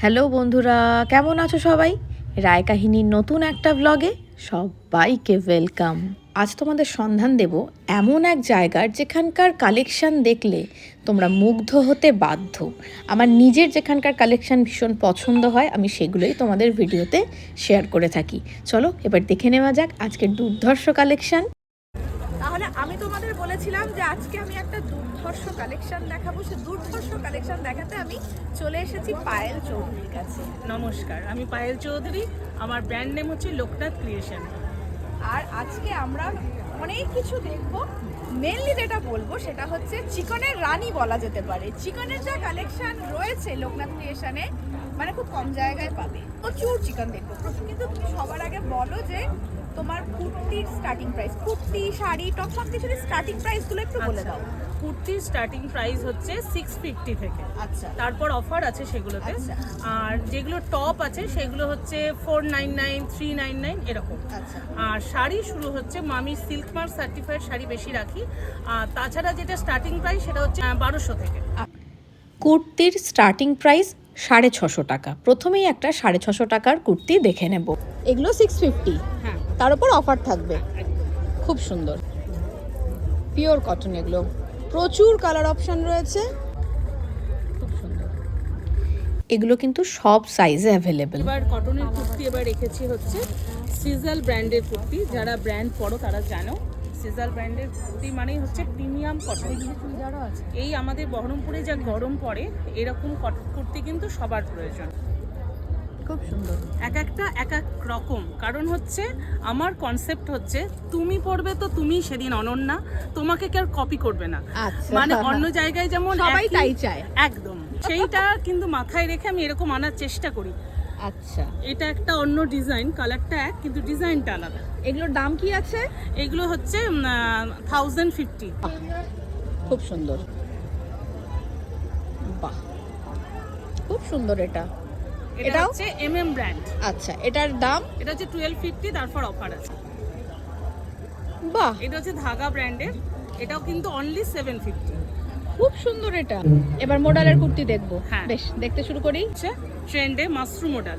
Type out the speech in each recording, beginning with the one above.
Hello বন্ধুরা, কেমন আছো সবাই? রায় কাহিনীর নতুন একটা ব্লগে সবাইকে ওয়েলকাম আজ তোমাদের সন্ধান দেব এমন এক জায়গার যেখানকার কালেকশন দেখলে তোমরা মুগ্ধ হতে বাধ্য। আমার নিজের যেখানকার কালেকশন ভীষণ পছন্দ হয়, আমি সেগুলোই তোমাদের ভিডিওতে শেয়ার করে থাকি। চলো, এবার দেখে নেওয়া যাক আজকের দুর্ধর্ষ কালেকশন তাহলে আমি তোমাদের বলেছিলাম যে আজকে আমি একটা দুর্ধর্ষ কালেকশন দেখাবো। সে দুর্ধর্ষ কালেকশন দেখাতে আমি চলে এসেছি পায়েল চৌধুরীর কাছে। নমস্কার আমি পায়েল চৌধুরী। আমার ব্র্যান্ড নেম হচ্ছে লোকনাথ ক্রিয়েশন আর আজকে আমরা অনেক কিছু দেখব। মেনলি যেটা বলব সেটা হচ্ছে চিকনের রানী বলা যেতে পারে। চিকনের যা কালেকশন রয়েছে লোকনাথ ক্রিয়েশনে মানে খুব কম জায়গায় পাবে। প্রচুর চিকন দেখব। কিন্তু তুমি সবার আগে বলো যে তোমার কুর্তির starting price kurti sari top সব কিছুর স্টার্টিং প্রাইসগুলো একটু বলে দাও। কুর্তির স্টার্টিং প্রাইস হচ্ছে সিক্স ফিফটি থেকে। আচ্ছা। তারপর অফার আছে সেগুলোতে। আচ্ছা। আর যেগুলো টপ আছে সেগুলো হচ্ছে four nine nine three nine nine এরকম। আচ্ছা। আর শাড়ি শুরু হচ্ছে মামি সিল্ক মার্ক সার্টিফাইড শাড়ি বেশি রাখি। আর তাছাড়া যেটা স্টার্টিং প্রাইস সেটা হচ্ছে বারোশো থেকে। কুর্তির স্টার্টিং প্রাইস সাড়ে ছশো টাকা। প্রথমেই একটা সাড়ে ছশো টাকার কুর্তি দেখে নেব। এগুলো সিক্স ফিফটি হ্যাঁ। তার উপর অফার থাকবে। খুব সুন্দর। পিওর কটন এগুলো। প্রচুর কালার অপশন রয়েছে। এগুলো কিন্তু সব সাইজে অ্যাভেলেবেল এবার কটনের কুর্তি এবার রেখেছি হচ্ছে সিজাল ব্র্যান্ডের কুর্তি। যারা ব্র্যান্ড পড়ো তারা জানো। সিজাল ব্র্যান্ডের কুর্তি মানেই হচ্ছে প্রিমিয়াম কটন এই আমাদের বহরমপুরে যা গরম পড়ে এরকম কটন কুর্তি কিন্তু সবার প্রয়োজন। খুব সুন্দর। এক একটা এক এক রকম। কারণ হচ্ছে আমার কনসেপ্ট হচ্ছে তুমি পড়বে তো তুমি সেদিন অনন্যা তোমাকে কেউ কপি করবে না। আচ্ছা। মানে অন্য জায়গায় যেমন সবাই তাই চায়। একদম। সেইটা কিন্তু মাথায় রেখে আমি এরকম আনার চেষ্টা করি। আচ্ছা। এটা একটা অন্য ডিজাইন কালারটা এক কিন্তু ডিজাইনটা আলাদা। এগুলোর দাম কি আছে? এগুলো হচ্ছে থাউজেন্ড ফিফটি খুব সুন্দর। বাহ খুব সুন্দর এটা। এটা হচ্ছে এম এম ব্র্যান্ড আচ্ছা এটার দাম? এটা হচ্ছে টুয়েলভ ফিফটি তারপর অফার আছে। বাহ। এটা হচ্ছে ধাগা ব্র্যান্ডের এটাও কিন্তু অনলি সেভেন ফিফটি খুব সুন্দর এটা। এবার মডেলের কুর্তি দেখব। হ্যাঁ। বেশ দেখতে শুরু করি। ট্রেন্ডে মাশরুম মডেল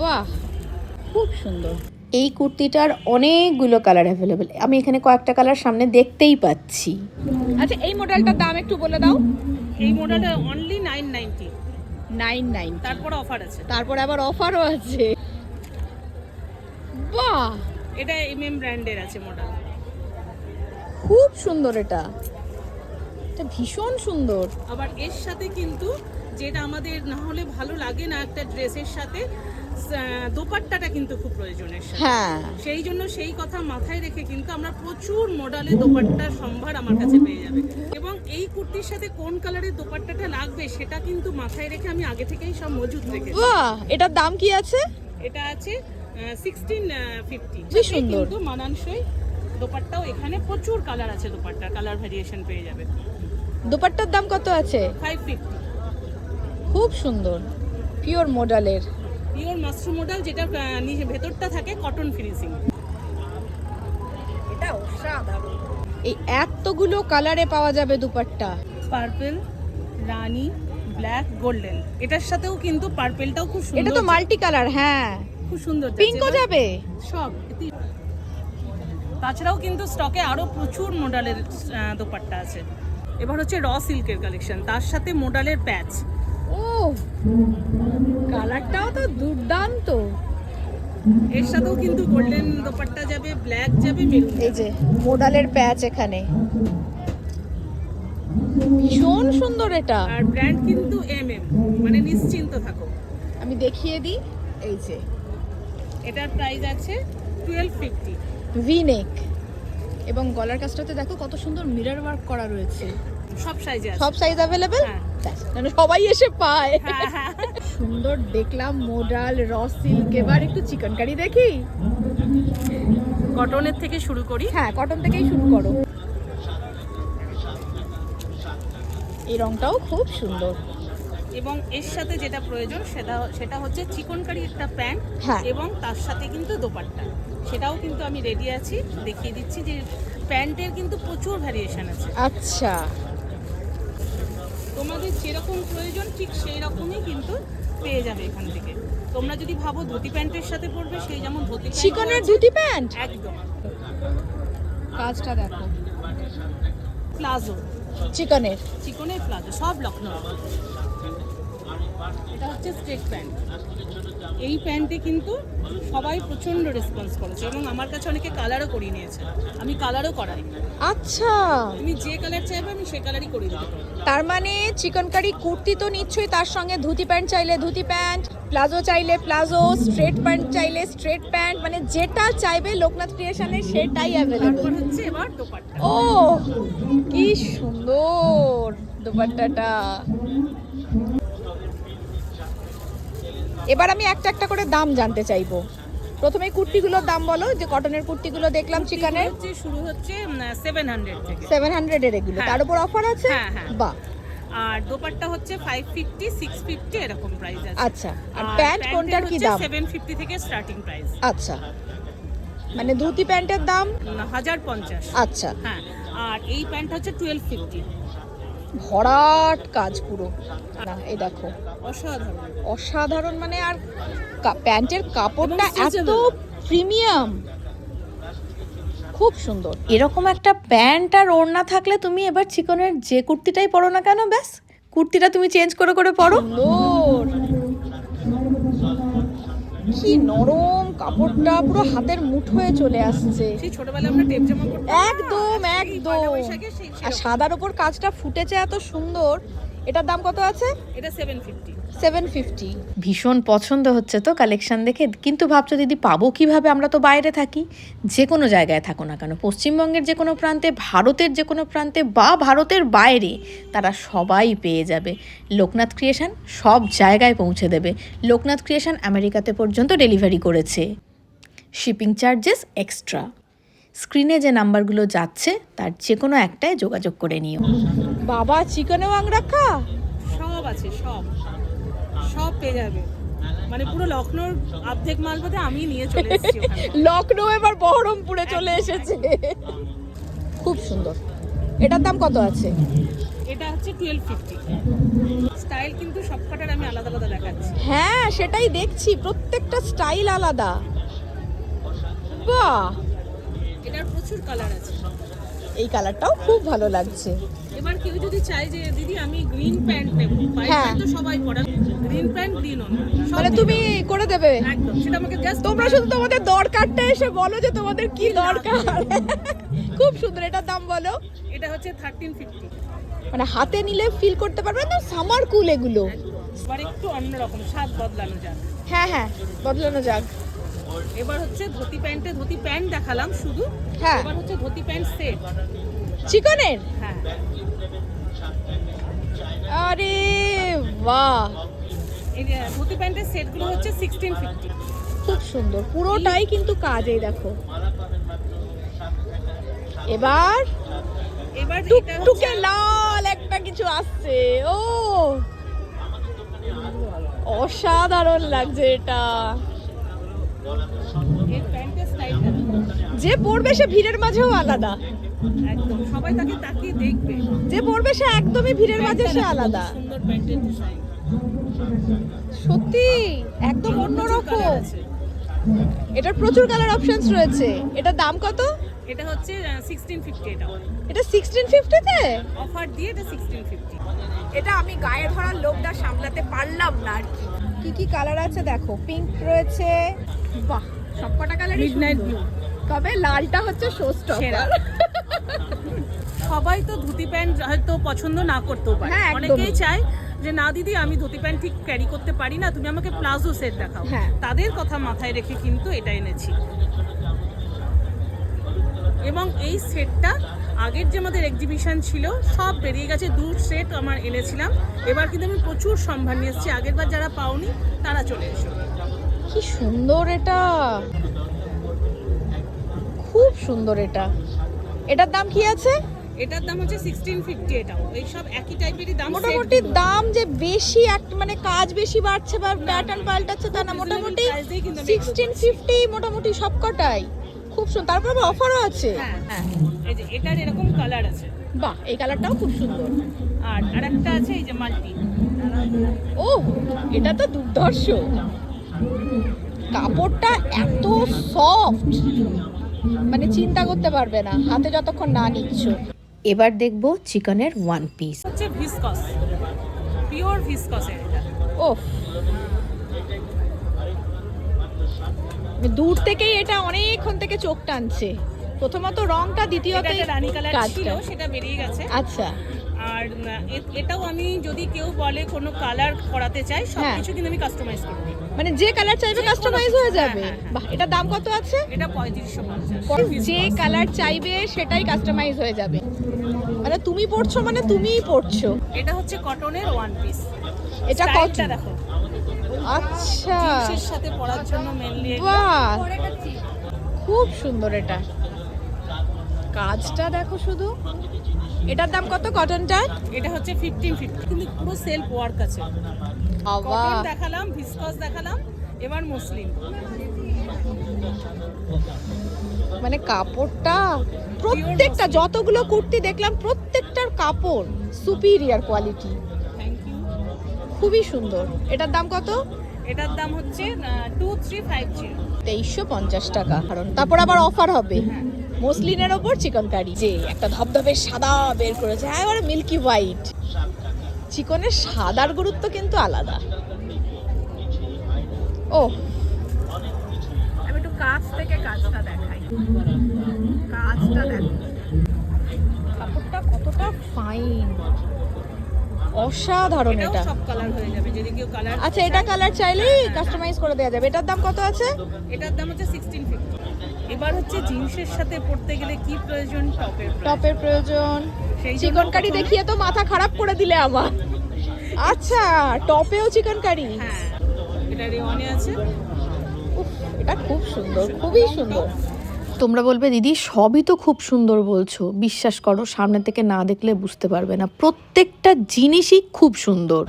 বাহ খুব সুন্দর। এই কুর্তিটার অনেকগুলো কালার অ্যাভেলেবেল আমি এখানে কয়েকটা কালার সামনে দেখতেই পাচ্ছি। আচ্ছা এই মডেলটার দাম একটু বলে দাও। এই মডেলটা only nine ninety nine nine তারপর অফার আছে। তারপরে আবার অফারও আছে। বাহ। এটা এম এম ব্র্যান্ডের আছে মডেল খুব সুন্দর এটা। এটা ভীষণ সুন্দর। আবার এর সাথে কিন্তু যেটা আমাদের না হলে ভালো লাগে না একটা ড্রেসের সাথে দোপাট্টাটা কিন্তু খুব প্রয়োজনের হ্যাঁ। সেই জন্য সেই কথা মাথায় রেখে কিন্তু আমরা প্রচুর মডেলে দোপাট্টার সম্ভার আমার কাছে পেয়ে যাবে। এবং এই কুর্তির সাথে কোন কালারের দোপাট্টাটা লাগবে সেটা কিন্তু মাথায় রেখে আমি আগে থেকেই সব মজুদ রেখেছি বাহ! এটার দাম কি আছে? এটা আছে সিক্সটিন ফিফটি। কিন্তু মানানসই দোপাট্টাও এখানে প্রচুর কালার আছে দোপাট্টার কালার ভেরিয়েশন পেয়ে যাবে। দোপাট্টার দাম কত আছে? খুব সুন্দর। পিওর মডেলের পিওর মাশরুম মডেল যেটা নিচে ভেতরটা থাকে কটন ফিনিশিং এটা অসাধারণ। এই এতগুলো কালারে পাওয়া যাবে দুপাট্টা। পার্পল রানী ব্ল্যাক গোল্ডেন এটার সাথেও কিন্তু পার্পেলটাও খুব সুন্দর এটা তো মাল্টি কালার হ্যাঁ। খুব সুন্দর পিঙ্কও যাবে? সব। তাছাড়াও কিন্তু স্টকে আরও প্রচুর মডেলের দোপাট্টা আছে। এবার হচ্ছে র সিল্কের কালেকশন তার সাথে মোডালের প্যাচ ও কালারটাও তো দুর্দান্ত। এর সাথেও কিন্তু গোল্ডেন দোপাট্টা যাবে ব্ল্যাক যাবে মেরুন এই যে মোডালের প্যাচ এখানে। ভীষণ সুন্দর এটা। আর ব্র্যান্ড কিন্তু এম এম মানে নিশ্চিন্ত থাকো। আমি দেখিয়ে দিই এই যে। এটার প্রাইস আছে টুয়েলভ ফিফটি ভি নেক এবং গলার কাছটাতে দেখো কত সুন্দর মিরর ওয়ার্ক করা রয়েছে। সব সাইজে আছে। সব সাইজ অ্যাভেলেবেল হ্যাঁ। যেন সবাই এসে পায়। হ্যাঁ, হ্যাঁ। সুন্দর দেখলাম মোডাল র সিল্ক এবার একটু চিকেন কারি দেখি। কটনের থেকে শুরু করি। হ্যাঁ কটন থেকেই শুরু করো। এই রংটাও খুব সুন্দর। এবং এর সাথে যেটা প্রয়োজন সেটা সেটা হচ্ছে চিকনকারি একটা প্যান্ট হ্যাঁ। এবং তার সাথে কিন্তু দোপাট্টা। সেটাও কিন্তু আমি রেডি আছি দেখিয়ে দিচ্ছি যে প্যান্টের কিন্তু প্রচুর ভ্যারিয়েশন আছে। আচ্ছা। তোমাদের যেরকম প্রয়োজন ঠিক সেই রকমই কিন্তু পেয়ে যাবে এখান থেকে। তোমরা যদি ভাবো ধুতি প্যান্টের সাথে পরবে সেই যেমন ধুতি চিকনের ধুতি প্যান্ট? একদম। কাজটা দেখো। প্লাজো। চিকনের চিকনের প্লাজো সব লখনৌ এটা হচ্ছে স্ট্রেট প্যান্ট এই প্যান্টে কিন্তু সবাই প্রচণ্ড রেসপন্স করেছে এবং আমার কাছে অনেকে কালারও করিয়ে নিয়েছে। আমি কালারও করাই আচ্ছা। তুমি যে কালার চাইবে আমি সে কালারই করিয়ে দিতে পারব তার মানে চিকন কারি কুর্তি তো নিশ্চয়ই তার সঙ্গে ধুতি প্যান্ট চাইলে ধুতি প্যান্ট প্লাজো চাইলে প্লাজো স্ট্রেট প্যান্ট চাইলে স্ট্রেট প্যান্ট মানে যেটা চাইবে লোকনাথ ক্রিয়েশনে সেটাই অ্যাভেলেবল ও কি সুন্দর দুপাট্টাটা। এবার আমি একটা একটা করে দাম জানতে চাইব। প্রথমে কুর্তিগুলোর দাম বলো যে কটনের কুর্তিগুলো দেখলাম চিকেনের শুরু হচ্ছে সেভেন হান্ড্রেড থেকে। সেভেন হান্ড্রেডের এগুলো। হ্যাঁ। তার উপর অফার আছে? হ্যাঁ, হ্যাঁ। বাহ। আর দোপাট্টা হচ্ছে ফাইভ ফিফটি সিক্স ফিফটি এরকম প্রাইস আছে। আচ্ছা। আর প্যান্ট কোনটার কি দাম? সেভেন ফিফটি থেকে স্টার্টিং প্রাইস আচ্ছা। মানে ধুতি প্যান্টের দাম? হাজার পঞ্চাশ। আচ্ছা। হ্যাঁ। আর এই প্যান্ট হচ্ছে টুয়েলভ ফিফটি ভরাট কাজ পুরো। না এই দেখো। অসাধারণ। অসাধারণ মানে আর প্যান্টের কাপড়টা এত প্রিমিয়াম। খুব সুন্দর। এরকম একটা প্যান্ট আর ওড়না থাকলে তুমি এবার চিকনের যে কুর্তিটাই পরো না কেন ব্যাস। কুর্তিটা তুমি চেঞ্জ করে করে পরো। কি নরম কাপড়টা পুরো হাতের মুঠোয় চলে আসছে। ছোটবেলায় আমরা টেপ জামা একদম একদম। আর সাদার ওপর কাজটা ফুটেছে এত সুন্দর। এটার দাম কত আছে? এটা সেভেন ফিফটি সেভেন ফিফটি ভীষণ পছন্দ হচ্ছে তো কালেকশন দেখে। কিন্তু ভাবছ দিদি পাবো কীভাবে? আমরা তো বাইরে থাকি। যে কোনো জায়গায় থাকো না কেন। পশ্চিমবঙ্গের যে কোনো প্রান্তে ভারতের যে কোনো প্রান্তে বা ভারতের বাইরে তারা সবাই পেয়ে যাবে। লোকনাথ ক্রিয়েশন সব জায়গায় পৌঁছে দেবে। লোকনাথ ক্রিয়েশন আমেরিকাতে পর্যন্ত ডেলিভারি করেছে। শিপিং চার্জেস এক্সট্রা স্ক্রিনে যে নাম্বারগুলো যাচ্ছে তার যে কোনো একটায় যোগাযোগ করে নিও। বাবা চিকেনও রাখা সব আছে সব। সব পেয়ে যাবে। মানে পুরো লখনৌর অর্ধেক মাল বোধহয় আমি নিয়ে চলে এসেছি লখনৌ এবার বহরমপুরে চলে এসেছে। খুব সুন্দর। এটার দাম কত আছে? এটা হচ্ছে টুয়েলভ ফিফটি স্টাইল কিন্তু সবকটার আমি আলাদা আলাদা দেখাচ্ছি। হ্যাঁ সেটাই দেখছি। প্রত্যেকটা স্টাইল আলাদা। বাহ! এটার প্রচুর কালার আছে। এই কালারটাও খুব ভালো লাগছে। এবার কেউ যদি চায় যে দিদি আমি গ্রিন প্যান্ট নেব। হ্যাঁ। তো সবাই পরে। গ্রিন প্যান্ট গ্রিন মানে তুমি করে দেবে। একদম। সেটা আমাকে জাস্ট তোমরা শুধু তোমাদের দরকারটা এসে বলো যে তোমাদের কি দরকার। খুব সুন্দর। এটার দাম বলো? এটা হচ্ছে থার্টিন ফিফটি মানে হাতে নিলে ফিল করতে পারবে না সামার কুল এগুলো। এবার একটু অন্যরকম স্বাদ বদলানো যাক। হ্যাঁ হ্যাঁ বদলানো যাক। এবার হচ্ছে ধুতি প্যান্টে ধুতি প্যান্ট দেখালাম শুধু। হ্যাঁ। এবার হচ্ছে ধুতি প্যান্ট সেট। চিকনের? হ্যাঁ। আরে বাহ। এই ধুতি প্যান্টের সেটগুলো হচ্ছে সিক্সটিন ফিফটি খুব সুন্দর। পুরোটাই কিন্তু কাজ এই দেখো। এবার এবার টুকটুকে লাল একটা কিছু আসছে। ও! অসাধারণ লাগছে এটা। যে পড়বে সে ভিড়ের মাঝেও আলাদা। একদম সবাই তাকে তাকিয়ে দেখবে। যে পড়বে সে একদমই ভিড়ের মাঝে সে আলাদা। সুন্দর প্যান্টের ডিজাইন সত্যি একদম অন্যরকম। এটার প্রচুর কালার অপশনস রয়েছে। এটার দাম কত? এটা হচ্ছে সিক্সটিন ফিফটি এটা। এটা সিক্সটিন ফিফটিতে অফার দিয়ে এটা সিক্সটিন ফিফটি এটা আমি গায়ে ধরার লোকটা সামলাতে পারলাম না আর কি। কি কি কালার আছে দেখো? পিঙ্ক রয়েছে। বাহ সবকটা কালারই মিডনাইট ব্লু তবে লালটা হচ্ছে শো সবাই তো ধুতি প্যান্ট হয়তো পছন্দ না করতেও পারে। হ্যাঁ, অনেকেই চায় যে না দিদি আমি ধুতি প্যান্ট ঠিক ক্যারি করতে পারি না। তুমি আমাকে প্লাজো সেট দেখাও। হ্যাঁ। তাদের কথা মাথায় রেখে কিন্তু এটা এনেছি। এবং এই সেটটা আগের যে আমাদের এক্সিবিশন ছিল সব বেরিয়ে গেছে দু সেট আমার এনেছিলাম। এবার কিন্তু আমি প্রচুর সম্ভার নিয়ে এসেছি। আগের বার যারা পাওনি তারা চলে এসো। কি সুন্দর এটা। খুব সুন্দর এটা। এটার দাম কি আছে? এটার দাম হচ্ছে সিক্সটিন ফিফটি এটাও এই সব একই টাইপেরই দাম মোটামুটি দাম যে বেশি এক মানে কাজ বেশি বাড়ছে বা প্যাটার্ন পাল্টাচ্ছে তা না মোটামুটি সিক্সটিন। ফিফটি মোটামুটি সবকটাই। খুব সুন্দর তারপর আবার অফারও আছে। হ্যাঁ হ্যাঁ। এই যে এটার এরকম কালার আছে। বাহ এই কালারটাও খুব সুন্দর। আর আরেকটা আছে এই যে মাল্টি। ও এটা তো দুর্ধর্ষ। কাপড়টা এত সফট মানে চিন্তা করতে পারবে না হাতে যতক্ষণ না নিচ্ছ। এবার দেখব চিকেনের ওয়ান পিস হচ্ছে ভিসকস পিওর ভিসকসের এটা। ও দূর থেকেই এটা অনেকক্ষণ থেকে চোখ টানছে। প্রথমত রংটা দ্বিতীয়ত রানী কালার ছিল সেটা বেরিয়ে গেছে। আচ্ছা। আর এটাও আমি যদি কেউ বলে কোনো কালার করাতে চাই সব হ্যাঁ। কিছু কিন্তু আমি কাস্টমাইজ করে দিই। মানে যে কালার চাইবে কাস্টমাইজ হয়ে হ্যাঁ, যাবে। হ্যাঁ। বাহ এটা দাম কত আছে? এটা পঁয়ত্রিশশো পঞ্চাশ। যে কালার চাইবে সেটাই কাস্টমাইজ হয়ে যাবে। মানে তুমি পড়ছো মানে তুমিই পড়ছো। এটা হচ্ছে কটনের ওয়ান পিস এটা কত দেখো। আচ্ছা। জিন্সের সাথে পরার জন্য মেনলি বাহ। খুব সুন্দর এটা। কাজটা দেখো শুধু। এটার দাম কত কটনটা এটা হচ্ছে ফিফটিন ফিফটি কিন্তু পুরো সেলফ ওয়ার্ক আছে। কটন দেখালাম ভিসকস দেখালাম এবার মুসলিম মানে কাপড়টা প্রত্যেকটা যতগুলো কুর্তি দেখলাম প্রত্যেকটার কাপড় সুপিরিয়ার কোয়ালিটি খুবই সুন্দর। এটার দাম কত? এটার দাম হচ্ছে টু থ্রি ফাইভ জিরো তেইশশো পঞ্চাশ টাকা। কারণ তারপর আবার অফার হবে। মসলিনের ওপর চিকন কারি যে একটা ধবধবে সাদা বের করেছে হ্যাঁ মিল্কি হোয়াইট। চিকনের সাদার গুরুত্ব কিন্তু আলাদা। ও। আমি একটু কাছ থেকে কাজটা দেখাই। কাজটা দেখো। কাপড়টা কতটা ফাইন অসাধারণ এটা। সব কালার হয়ে যাবে যদি কেউ কালার আচ্ছা এটা কালার চাইলেই কাস্টমাইজ করে দেওয়া যাবে। এটার দাম কত আছে? এটার দাম হচ্ছে সিক্সটিন ফিফটি এবার হচ্ছে জিন্সের সাথে পড়তে গেলে কি প্রয়োজন? টপের টপের প্রয়োজন। সেই জন্য চিকন কারি দেখিয়ে তো মাথা খারাপ করে দিলে আমার। আচ্ছা টপেও চিকন কারি হ্যাঁ এটা রেওয়ানে আছে। উফ, এটা খুব সুন্দর খুবই সুন্দর। তোমরা বলবে দিদি সবই তো খুব সুন্দর বলছো। বিশ্বাস করো সামনে থেকে না দেখলে বুঝতে পারবে না। প্রত্যেকটা জিনিসই খুব সুন্দর।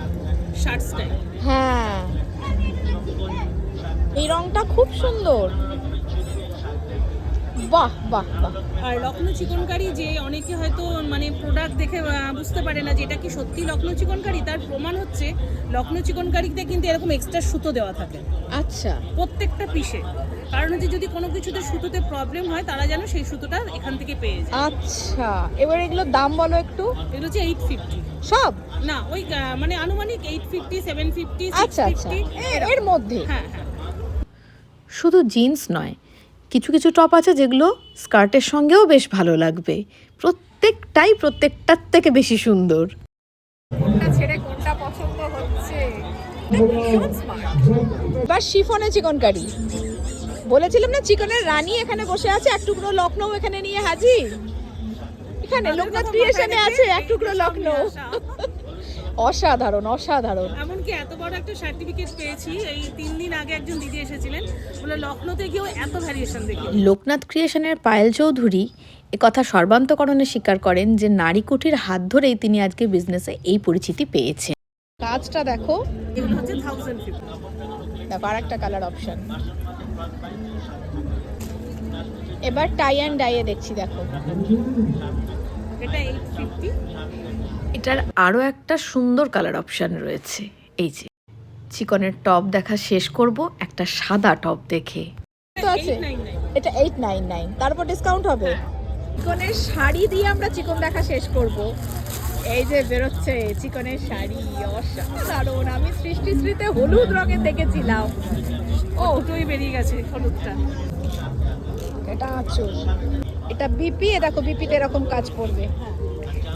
হ্যাঁ। এই রংটা খুব সুন্দর। বাহ বাহ বাহ। আর লখনৌ চিকন কারি যে অনেকে হয়তো মানে প্রোডাক্ট দেখে বুঝতে পারে না যে এটা কি সত্যি লখনৌ চিকন কারি তার প্রমাণ হচ্ছে লখনৌ চিকন কারিতে কিন্তু এরকম এক্সট্রা সুতো দেওয়া থাকে। আচ্ছা। প্রত্যেকটা পিসে কারণ হচ্ছে যদি কোনো কিছুতে সুতোতে প্রবলেম হয় তারা যেন সেই সুতোটা এখান থেকে পেয়ে যায়। আচ্ছা। এবার এগুলোর দাম বলো একটু। এগুলো হচ্ছে এইট ফিফটি সব? না ওই মানে আনুমানিক এইট ফিফটি সেভেন ফিফটি আচ্ছা আচ্ছা। এর মধ্যে। হ্যাঁ হ্যাঁ। শুধু জিন্স নয় কিছু কিছু টপ আছে যেগুলো স্কার্টের সঙ্গেও বেশ ভালো লাগবে। প্রত্যেকটাই প্রত্যেকটার থেকে বেশি সুন্দর। কোনটা ছেড়ে কোনটা পছন্দ হচ্ছে? ভীষণ শিফনে চিকন কারি। বলেছিলাম না চিকনের রানী এখানে বসে আছে এক টুকরো লখনৌ এখানে নিয়ে হাজির। এখানে লোকনাথ ক্রিয়েশনে আছে এক টুকরো লখনৌ। অসাধারণ অসাধারণ। এমনকি এত বড় একটা সার্টিফিকেট পেয়েছি এই তিন দিন আগে একজন দিদি এসেছিলেন বলে লখনৌতে গিয়েও এত ভ্যারিয়েশন দেখি লোকনাথ ক্রিয়েশনের পায়েল চৌধুরী কথা সর্বান্তকরণে স্বীকার করেন যে নারী কুঠির হাত ধরেই তিনি আজকে বিজনেসে এই পরিচিতি পেয়েছেন। কাজটা দেখো। এগুলো হচ্ছে থাউজেন্ড ফিফটি দেখো আর একটা কালার অপশন এবার টাই অ্যান্ড ডাইয়ে দেখছি দেখো। এটা এইট ফিফটি এটার আরও একটা সুন্দর কালার অপশন রয়েছে। এই যে চিকনের টপ দেখা শেষ করব একটা সাদা টপ দেখে। তো আছে? এটা এইট নাইন নাইন তারপর ডিসকাউন্ট হবে? চিকনের শাড়ি দিয়ে আমরা চিকন দেখা শেষ করব। এই যে বেরোচ্ছে চিকনের শাড়ি অসাধারণ। আমি সৃষ্টি শ্রীতে হলুদ রঙের দেখেছিলাম। ও দুটোই বেরিয়ে গেছে হলুদটা। এটা আঁচল। এটা বিপি দেখো বিপিতে এরকম কাজ পড়বে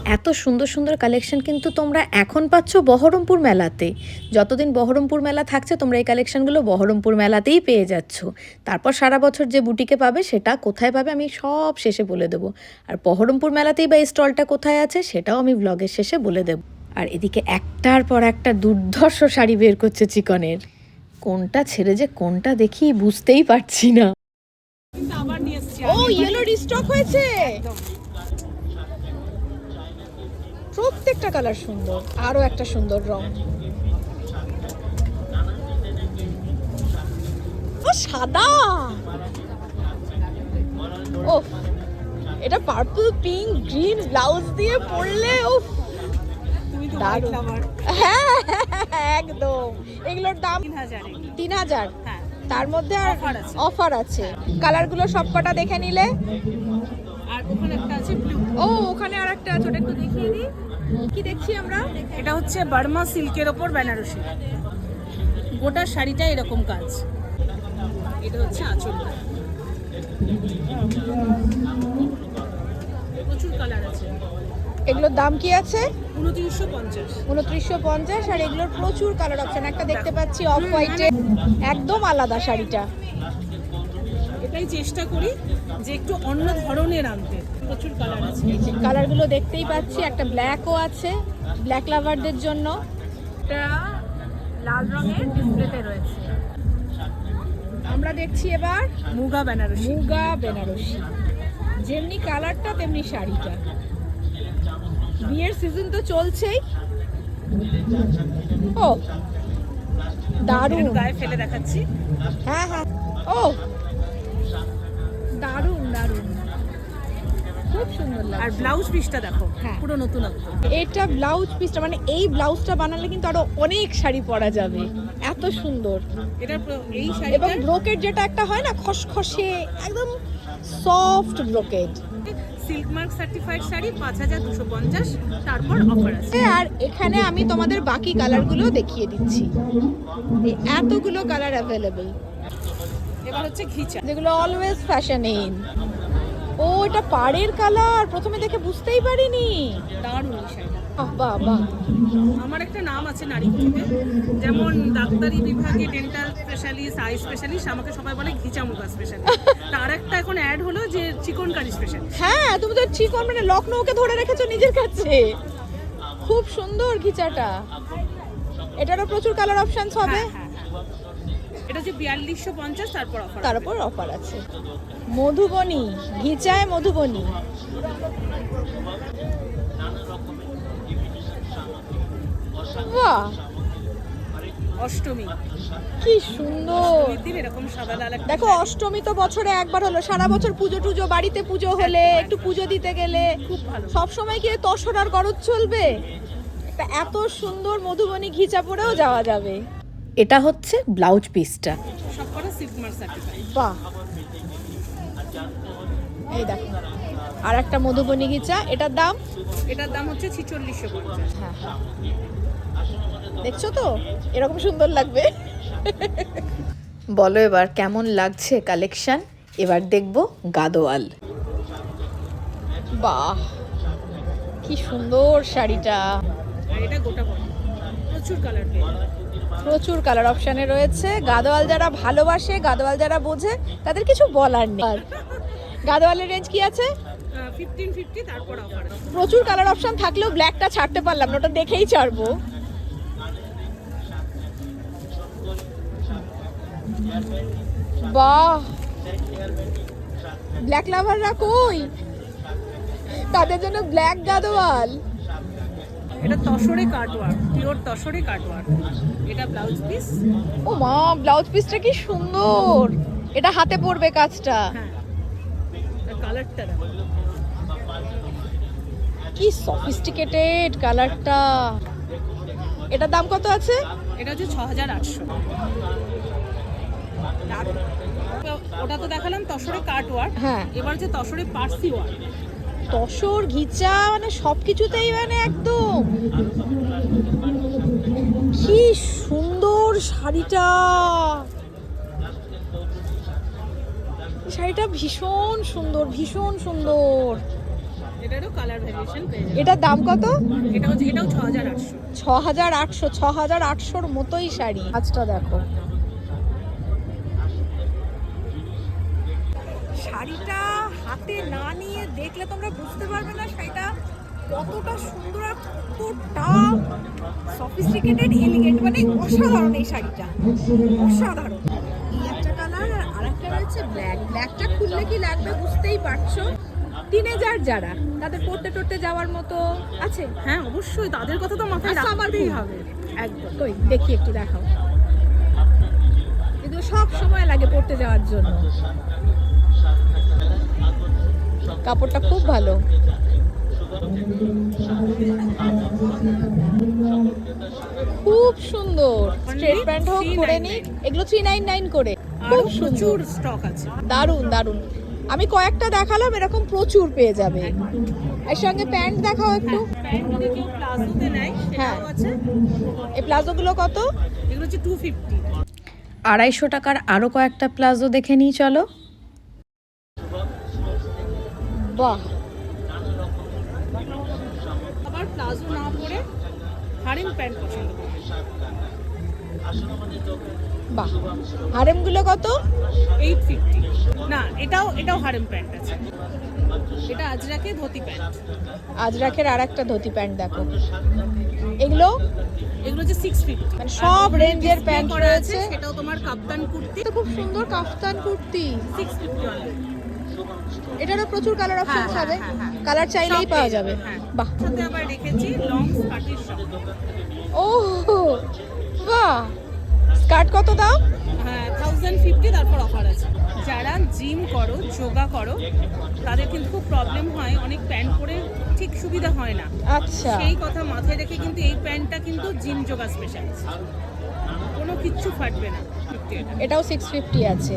এত সুন্দর সুন্দর কালেকশন কিন্তু তোমরা এখন পাচ্ছ বহরমপুর মেলাতে। যতদিন বহরমপুর মেলা থাকছে তোমরা এই কালেকশনগুলো বহরমপুর মেলাতেই পেয়ে যাচ্ছ। তারপর সারা বছর যে বুটিকে পাবে সেটা কোথায় পাবে আমি সব শেষে বলে দেবো। আর বহরমপুর মেলাতেই বা এই স্টলটা কোথায় আছে সেটাও আমি ব্লগের শেষে বলে দেবো। আর এদিকে একটার পর একটা দুর্ধর্ষ শাড়ি বের করছে চিকনের। কোনটা ছেড়ে যে কোনটা দেখি বুঝতেই পারছি না। ও ইয়েলো রিস্টক হয়েছে! প্রত্যেকটা কালার সুন্দর আরও একটা সুন্দর রং। ও সাদা! ও এটা পার্পল পিঙ্ক গ্রিন ব্লাউজ দিয়ে পরলে ও। হ্যাঁ একদম। এগুলোর দাম তিন হাজার হ্যাঁ। তার মধ্যে আর অফার আছে। কালারগুলো সবকটা দেখে নিলে। আর ওখানে একটা আছে ব্লু ও ওখানে আর একটা ছোট একটু দেখিয়ে দিই। কি দেখছি আমরা? এটা হচ্ছে বার্মা সিল্কের ওপর বেনারসি। গোটা শাড়িটা এরকম কাজ। এটা হচ্ছে আঁচলটা প্রচুর কালার আছে। এগুলোর দাম কি আছে? উনত্রিশশো পঞ্চাশ। উনত্রিশশো পঞ্চাশ আর এগুলোর প্রচুর কালার অপশন একটা দেখতে পাচ্ছি অফ হোয়াইটে একদম আলাদা শাড়িটা। এটাই চেষ্টা করি যে একটু অন্য ধরনের আনতে। প্রচুর কালার আছে। কালারগুলো দেখতেই পাচ্ছি একটা ব্ল্যাকও আছে ব্ল্যাক লাভারদের জন্য। এটা লাল রঙের ডিসপ্লেতে রয়েছে। আমরা দেখছি এবার মুগা বেনারসি। মুগা বেনারসি। যেমনি কালারটা তেমনি শাড়িটা। বিয়ের সিজন তো চলছেই। ও দারুণ। গায়ে ফেলে দেখাচ্ছি। হ্যাঁ হ্যাঁ। ও দারুণ দারুণ। খুব সুন্দর আর ব্লাউজ পিসটা দেখো হ্যাঁ। পুরো নতুনত্ব এটা ব্লাউজ পিসটা মানে এই ব্লাউজটা বানালে কিন্তু আরও অনেক শাড়ি পরা যাবে। এত সুন্দর। এটা এই এবং শাড়িটা ব্রোকেড যেটা একটা হয় না খসখসে একদম soft brocade silk mark certified sari পাঁচ হাজার দুশো পঞ্চাশ তারপর অফার আছে। আর এখানে আমি তোমাদের বাকি কালারগুলো দেখিয়ে দিচ্ছি। এতগুলো কালার অ্যাভেলেবেল এবার হচ্ছে ঘিচা। যেগুলো অলওয়েজ ফ্যাশন ইন ও এটা পাড়ের কালার। প্রথমে দেখে বুঝতেই পারিনি। দারুণ শাড়িটা বাহ বাহ আমার একটা নাম আছে নারীকুঠিতে যেমন ডাক্তারি বিভাগে ডেন্টাল স্পেশালিস্ট আই স্পেশালিস্ট আমাকে সবাই বলে ঘিচা মুখা স্পেশালিস্ট তার একটা এখন অ্যাড হলো যে চিকনকারি স্পেশালিস্ট হ্যাঁ তুমি তো চিকন মানে লখনৌকে ধরে রেখেছো নিজের কাছে। খুব সুন্দর ঘিচাটা। এটারও প্রচুর কালার অপশনস হবে। হ্যাঁ হ্যাঁ। এটা হচ্ছে বিয়াল্লিশশো পঞ্চাশ তারপর অফার তার উপর অফার আছে। মধুবনী ঘিচায় মধুবনী। বাহ! অষ্টমী। কি সুন্দর। এরকম সাদা লাল দেখো অষ্টমী তো বছরে একবার হলো। সারা বছর পুজো টুজো বাড়িতে পুজো হলে একটু পুজো দিতে গেলে। খুব ভালো। সব সময় কি তসরার গরজ চলবে? এত সুন্দর মধুবনী ঘিচা পরেও যাওয়া যাবে। এটা হচ্ছে ব্লাউজ পিসটা। এই দেখো। আর একটা মধুবনী ঘিচা এটার দাম? এটার দাম হচ্ছে ছিচল্লিশশো পঞ্চাশ। হ্যাঁ হ্যাঁ। দেখছ তো? এরকম সুন্দর লাগবে। বলো এবার কেমন লাগছে কালেকশন? এবার দেখব গাদোয়াল। বাহ! কি সুন্দর শাড়িটা। এটা গোটা বডি প্রচুর কালার প্রচুর কালার অপশানে রয়েছে। গাদোয়াল যারা ভালোবাসে গাদোয়াল যারা বোঝে তাদের কিছু বলার নেই। গাদোয়ালের রেঞ্জ কি আছে? প্রচুর কালার অপশন থাকলেও ব্ল্যাকটা ছাড়তে পারলাম না ওটা দেখেই ছাড়বো। বাহ! ব্ল্যাক লাভাররা কই? তাদের জন্য ব্ল্যাক গাদোয়াল। এটা তসরে কাটওয়ার্ক পিওর তসরে কাটওয়ার্ক। এটা ব্লাউজ পিস ও মা ব্লাউজ পিসটা কি সুন্দর। এটা হাতে পড়বে কাজটা। হ্যাঁ। কালারটা কি সফিস্টিকেটেড কালারটা এটার দাম কত আছে? এটা হচ্ছে ছ হাজার আটশো ওটা তো দেখালাম তসরে কাট ওয়ার্ক হ্যাঁ। এবার হচ্ছে তসরে পার্সি ওয়ার্ক। তসর ঘিচা মানে সব কিছুতেই মানে একদম। কি সুন্দর শাড়িটা। শাড়িটা ভীষণ সুন্দর ভীষণ সুন্দর। এটারও কালার ভ্যারিয়েশন পেয়ে যাবে। এটার দাম কত? এটা হচ্ছে এটাও ছ হাজার আটশো। ছ হাজার আটশো ছ হাজার আটশোর মতোই শাড়ি। আজটা দেখো শাড়িটা হাতে না নিয়ে দেখলে তোমরা বুঝতে পারবে না শাড়িটা কতটা সুন্দর আর কতটা সফিস্টিকেটেড এলিগেন্ট মানে অসাধারণ এই শাড়িটা। অসাধারণ। এই একটা কালার আর আরেকটা রয়েছে ব্ল্যাক ব্ল্যাকটা খুললে কি লাগবে বুঝতেই পারছ? টিনেজার যারা তাদের পড়তে টড়তে যাওয়ার মতো আছে? হ্যাঁ অবশ্যই তাদের কথা তো মাথায় রাখতেই হবে। একদম। কই দেখি একটু দেখাও। কিন্তু সব সময় লাগে পড়তে যাওয়ার জন্য। কাপড়টা খুব ভালো। খুব সুন্দর। স্ট্রেট প্যান্ট হোক করে নি এগুলো থ্রি নাইন নাইন করে। খুব সুন্দর। প্রচুর স্টক আছে। দারুণ দারুণ আমি কয়েকটা দেখালাম এরকম প্রচুর পেয়ে যাবে। এর সঙ্গে প্যান্ট দেখাও একটু। হ্যাঁ। সেটাও আছে। এই প্লাজোগুলো কত? এগুলো হচ্ছে টু ফিফটি আড়াইশো টাকার আরও কয়েকটা প্লাজো দেখে নিই চলো। বাহ। আবার প্লাজো না পরে হারিম প্যান্ট পছন্দ বাহ। হারেমগুলো কত? Eight fifty. না এটাও এটাও হারেম প্যান্ট আছে। এটা আজরাকে ধুতি প্যান্ট। আজরাখের আর একটা ধুতি প্যান্ট দেখো। এগুলো? এগুলো হচ্ছে সিক্স ফিফটি মানে সব রেঞ্জের প্যান্ট করা আছে রয়েছে। সেটাও তোমার কাপ্তান কুর্তি। তো খুব সুন্দর কাফতান কুর্তি। সিক্স ফিফটি এটারও প্রচুর কালার অপশন হ্যাঁ, হবে। হ্যাঁ, হ্যাঁ। কালার চাইলেই পাওয়া যাবে। হ্যাঁ। বাহ। সাথে আবার রেখেছি লং স্কার্টের সঙ্গে ও বাহ। স্কার্ট কত দাম হ্যাঁ থাউজেন্ড ফিফটি তারপর অফার আছে। যারা জিম করো যোগা করো তাদের কিন্তু খুব প্রবলেম হয় অনেক প্যান্ট পরে ঠিক সুবিধা হয় না। আচ্ছা। সেই কথা মাথায় রেখে কিন্তু এই প্যান্টটা কিন্তু জিম যোগা স্পেশালিস্ট কোনো কিচ্ছু ফাটবে না। এটাও সিক্স ফিফটি আছে।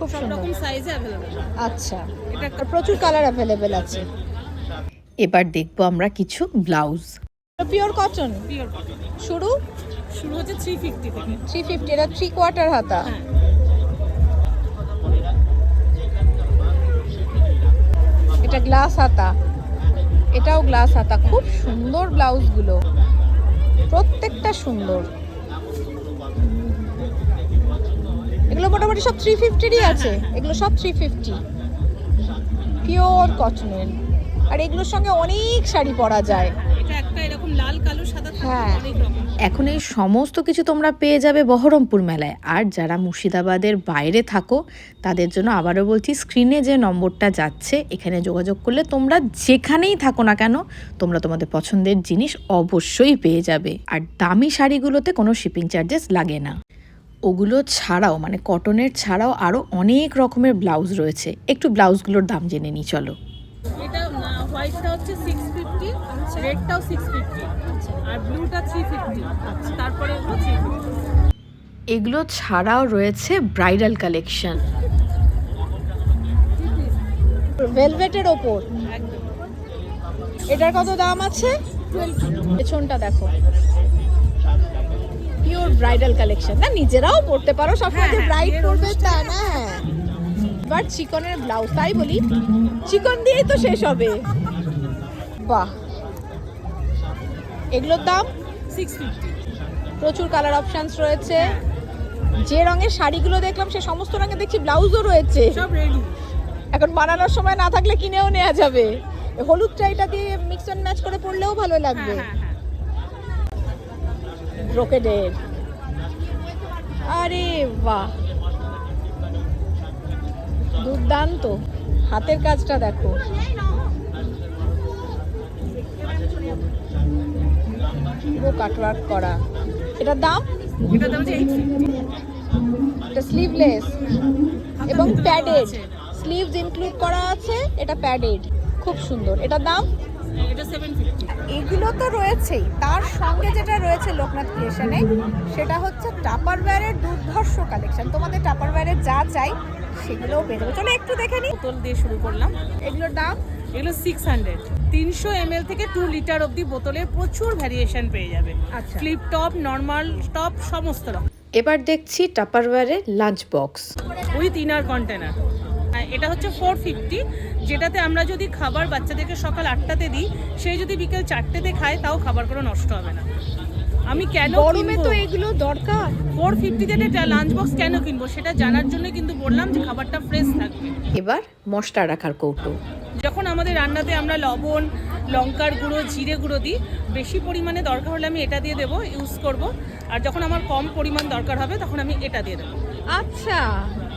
খুব সুন্দর। রকম সাইজে অ্যাভেলেবেল আচ্ছা এটা প্রচুর কালার অ্যাভেলেবেল আছে। এবার দেখব আমরা কিছু blouse pure cotton pure cotton শুরু? শুরু হচ্ছে থ্রি ফিফটি থেকে। থ্রি ফিফটি এটা থ্রি কোয়ার্টার হাতা। হ্যাঁ। এটা গ্লাস হাতা। এটাও গ্লাস হাতা। খুব সুন্দর ব্লাউজগুলো প্রত্যেকটা সুন্দর। এগুলো মোটামুটি সব থ্রি ফিফটিরই আছে। এগুলো সব থ্রি ফিফটি পিওর কটনের আর এগুলোর সঙ্গে অনেক শাড়ি পরা যায়। এটা একটা এরকম লাল কালো সাদা হ্যাঁ। এখন এই সমস্ত কিছু তোমরা পেয়ে যাবে বহরমপুর মেলায়। আর যারা মুর্শিদাবাদের বাইরে থাকো তাদের জন্য আবারও বলছি স্ক্রিনে যে নম্বরটা যাচ্ছে এখানে যোগাযোগ করলে তোমরা যেখানেই থাকো না কেন তোমরা তোমাদের পছন্দের জিনিস অবশ্যই পেয়ে যাবে। আর দামি শাড়িগুলোতে কোনো শিপিং চার্জেস লাগে না। ওগুলো ছাড়াও মানে কটনের ছাড়াও আরও অনেক রকমের ব্লাউজ রয়েছে। একটু ব্লাউজগুলোর দাম জেনে নিই চলো। এটা হোয়াইটটা হচ্ছে সিক্স ফিফটি রেডটাও সিক্স ফিফটি আর ব্লুটা থ্রি ফিফটি তারপরে এগুলো এগুলো ছাড়াও রয়েছে ব্রাইডাল কালেকশন ভেলভেটের ওপর? এটার কত দাম আছে? পেছনটা দেখো। পিওর ব্রাইডাল কালেকশন না নিজেরাও পড়তে পারো সবসময় হ্যাঁ, যে হ্যাঁ, ব্রাইড পরবে তা না হ্যাঁ। এবার চিকনের ব্লাউজ তাই বলি চিকন দিয়েই তো শেষ হবে। বাহ। এগুলোর দাম? সিক্স ফিফটি প্রচুর কালার অপশনস রয়েছে। যে রঙের শাড়িগুলো দেখলাম সে সমস্ত রঙের দেখছি ব্লাউজও রয়েছে। সব রেডি এখন বানানোর সময় না থাকলে কিনেও নেওয়া যাবে। হলুদ টাইটা দিয়ে মিক্স অ্যান্ড ম্যাচ করে পরলেও ভালো হ্যাঁ লাগবে। হ্যাঁ হ্যাঁ ব্রোকেডের আরে বাহ। দুর্দান্ত। হাতের কাজটা দেখো। কাটওয়ার্ক করা। এটার দাম? এটা স্লিভলেস এবং প্যাডেড স্লিভস ইনক্লুড করা আছে, এটা প্যাডেড খুব সুন্দর। এটার দাম? এগুলো তো রয়েছেই। তার সঙ্গে যেটা রয়েছে লোকনাথ ক্রিয়েশনে সেটা হচ্ছে টাপারওয়্যারের দুর্ধর্ষ কালেকশন তোমাদের টাপারওয়্যারের যা চাই সেগুলোও পেয়ে যাবে চলো একটু দেখে নিই। বোতল দিয়ে শুরু করলাম। এগুলোর দাম? এগুলো সিক্স হান্ড্রেড তিনশো এম থেকে টু লিটার অবধি বোতলে প্রচুর ভ্যারিয়েশন পেয়ে যাবে। আচ্ছা। ফ্লিপ টপ নর্মাল টপ সমস্ত রকম। এবার দেখছি টাপারওয়্যারের lunch box with inner container এটা হচ্ছে ফোর ফিফটি যেটাতে আমরা যদি খাবার বাচ্চাদেরকে সকাল আটটাতে দিই সে যদি বিকেল চারটেতে খায় তাও খাবার কোনো নষ্ট হবে না। আমি কেন গরমে তো এগুলো দরকার। ফোর ফিফটিতে লাঞ্চ বক্স কেন কিনবো? সেটা জানার জন্য কিন্তু বললাম যে খাবারটা ফ্রেশ থাকবে। এবার মশলা রাখার কৌটো। যখন আমাদের রান্নাতে আমরা লবণ লঙ্কার গুঁড়ো জিরে গুঁড়ো দিই বেশি পরিমাণে দরকার হলে আমি এটা দিয়ে দেবো ইউজ করব। আর যখন আমার কম পরিমাণ দরকার হবে তখন আমি এটা দিয়ে দেবো। আচ্ছা।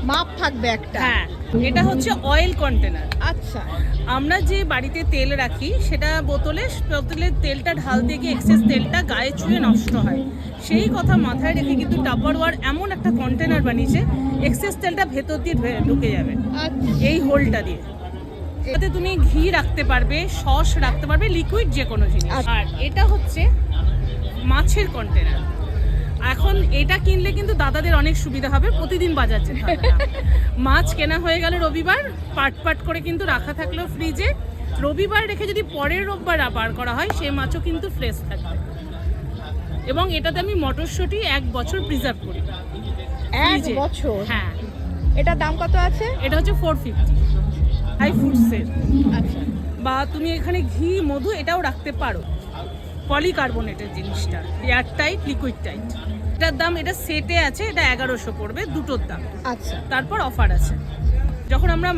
মাপ থাকবে একটা। হ্যাঁ এটা হচ্ছে অয়েল কন্টেনার আচ্ছা। আমরা যে বাড়িতে তেল রাখি সেটা বোতলে বোতলে তেলটা ঢালতে গিয়ে এক্সেস তেলটা গায়ে ছুঁয়ে নষ্ট হয়। সেই কথা মাথায় রেখে কিন্তু টাপারওয়ার এমন একটা কন্টেনার বানিয়েছে এক্সেস তেলটা ভেতর দিয়ে ঢুকে- ঢুকে যাবে। আচ্ছা। এই হোলটা দিয়ে। এতে তুমি ঘি রাখতে পারবে সস রাখতে পারবে লিকুইড যে কোনো জিনিস। আচ্ছা। আর এটা হচ্ছে মাছের কন্টেনার এখন এটা কিনলে কিন্তু দাদাদের অনেক সুবিধা হবে প্রতিদিন বাজার যেতে মাছ কেনা হয়ে গেল রবিবার পাট পাট করে কিন্তু রাখা থাকল ফ্রিজে। রবিবার রেখে যদি পরের রোববার বার করা হয় সেই মাছও কিন্তু ফ্রেশ থাকবে। এবং এটাতে আমি মটরশুঁটি এক বছর প্রিজার্ভ করি। এক বছর? হ্যাঁ। এটার দাম কত আছে? এটা হচ্ছে ফোর ফিফটি হাই ফুডসের আচ্ছা। বা তুমি এখানে ঘি মধু এটাও রাখতে পারো। পলিকার্বনেটের জিনিসটা এয়ার টাইট লিকুইড টাইট এটার দাম এটা সেটে আছে এটা এগারোশো পড়বে দুটোর দাম। আচ্ছা। তারপর অফার আছে। যখন আমরা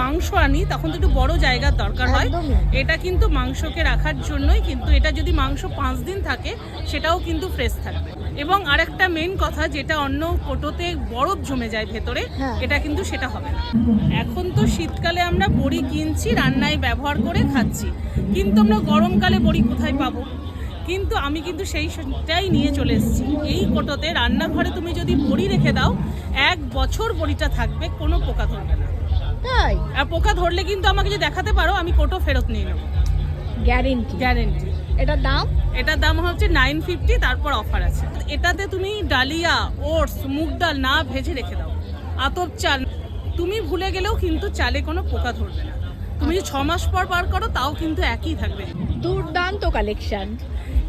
মাংস আনি তখন তো একটু বড় জায়গার দরকার হয়। এটা কিন্তু মাংসকে রাখার জন্যই কিন্তু এটা যদি মাংস পাঁচ দিন থাকে সেটাও কিন্তু ফ্রেশ থাকবে। এবং আরেকটা মেন কথা যেটা অন্য কোটোতে বরফ জমে যায় ভেতরে হ্যাঁ। এটা কিন্তু সেটা হবে না। এখন তো শীতকালে আমরা বড়ি কিনছি রান্নায় ব্যবহার করে খাচ্ছি। কিন্তু আমরা গরমকালে বড়ি কোথায় পাবো? কিন্তু আমি কিন্তু সেই সেটাই নিয়ে চলে এসেছি। এই কোটোতে রান্নাঘরে তুমি যদি বড়ি রেখে দাও এক বছর বড়িটা থাকবে কোনো পোকা ধরবে না। তাই? আর পোকা ধরলে কিন্তু আমাকে যদি দেখাতে পারো আমি কোটো ফেরত নিয়ে নেব। গ্যারেন্টি গ্যারেন্টি এটার দাম? এটার দাম হচ্ছে নাইন ফিফটি তারপর অফার আছে। এটাতে তুমি ডালিয়া ওটস মুগ ডাল না ভেজে রেখে দাও। আতপ চাল। তুমি ভুলে গেলেও কিন্তু চালে কোনো পোকা ধরবে না। তুমি যদি ছ মাস পর বার করো তাও কিন্তু একই থাকবে। দুর্দান্ত কালেকশন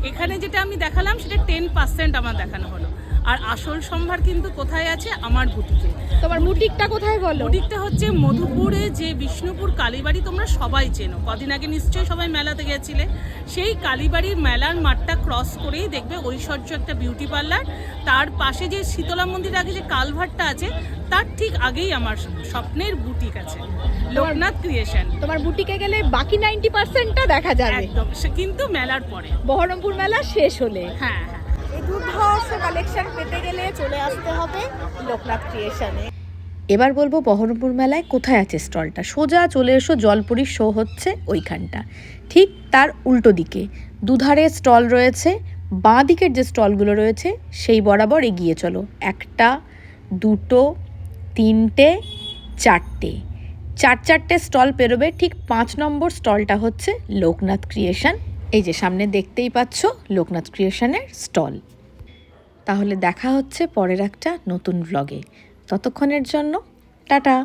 এখানে যেটা আমি দেখালাম সেটা টেন পার্সেন্ট আমার দেখানো হলো। আর আসল সম্ভার কিন্তু কোথায় আছে? আমার বুটিকে। তোমার বুটিকটা কোথায় বলো? বুটিকটা হচ্ছে মধুপুরে যে বিষ্ণুপুর কালীবাড়ি তোমরা সবাই চেনো। কদিন আগে নিশ্চয়ই সবাই মেলাতে গেছিলে। সেই কালীবাড়ির মেলার মাঠটা ক্রস করেই দেখবে ঐশ্বর্য একটা বিউটি পার্লার তার পাশে যে শীতলা মন্দির আগে যে কালভারটা আছে তার ঠিক আগেই আমার স্বপ্নের বুটিক আছে। লোকনাথ ক্রিয়েশন তোমার বুটিকে গেলে বাকি নাইনটি পার্সেন্টটা দেখা যাবে। একদম। সে কিন্তু মেলার পরে। বহরমপুর মেলা শেষ হলে। হ্যাঁ হ্যাঁ। দুর্ধর্ষ কালেকশন পেতে গেলে চলে আসতে হবে লোকনাথ ক্রিয়েশনে এবার বলব বহরমপুর মেলায় কোথায় আছে স্টলটা? সোজা চলে এসো, জলপুরির শো হচ্ছে ওইখানটা। ঠিক তার উল্টো দিকে। দুধারে স্টল রয়েছে, বাঁ দিকের যে স্টলগুলো রয়েছে, সেই বরাবর এগিয়ে চলো। একটা, দুটো, তিনটে, চারটে। চার চারটে স্টল পেরোবে, ঠিক পাঁচ নম্বর স্টলটা হচ্ছে লোকনাথ ক্রিয়েশন এই যে সামনে দেখতেই পাচ্ছ লোকনাথ ক্রিয়েশনের স্টল। তাহলে দেখা হচ্ছে পরের একটা নতুন ব্লগে ততক্ষণের জন্য টাটা!